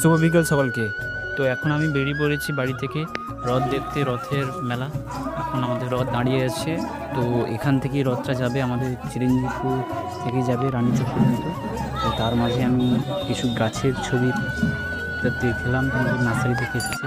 শুভ বিকেল সকলকে। তো এখন আমি বেরিয়ে পড়েছি বাড়ি থেকে রথ দেখতে, রথের মেলা। এখন আমাদের রথ দাঁড়িয়ে আছে। তো এখান থেকেই রথটা যাবে আমাদের চিরঞ্জিতপুর থেকে যাবে রানীচক পর্যন্ত। তো তার মাঝে আমি কিছু গাছের ছবি দেখলাম আমাদের নার্সারি থেকে এসেছে।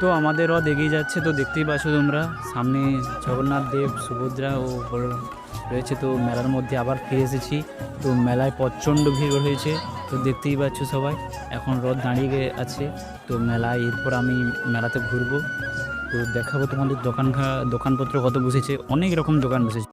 তো আমাদের রথ এগিয়ে যাচ্ছে, তো দেখতেই পাচ্ছ তোমরা। সামনে জগন্নাথ দেব, সুভদ্রা ও রয়েছে, তো মেলার মধ্যে আবার ফিরে এসেছি। তো মেলায় প্রচণ্ড ভিড় হয়েছে, তো দেখতেই পাচ্ছ সবাই। এখন রথ দাঁড়িয়ে আছে, তো মেলায় এরপর আমি মেলাতে ঘুরবো। তো দেখাবো তোমাদের দোকান দোকানপত্র কত বসেছে, অনেক রকম দোকান বসেছে।